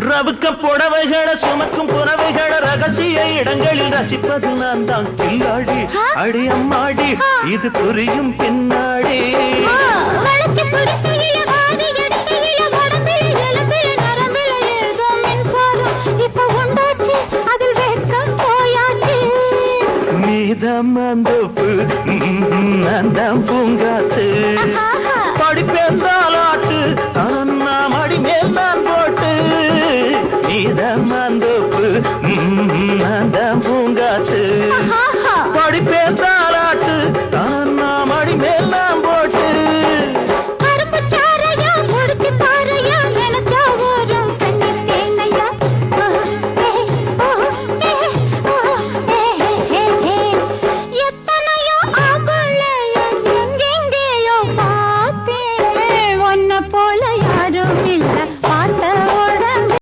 ரவுக்க புடவைகளை சுமக்கும் புறவைகளை ரகசிய இடங்களில் ரசிப்பது நான் தான். கில்லாடி அடி அம்மாடி இது புரியும் பின்னாடி. வளைச்சு பிடிக்கையில வாரி நீதம் அந்தோப்பு அந்த பூங்காத்து. படிப்பேன் தாலாட்டு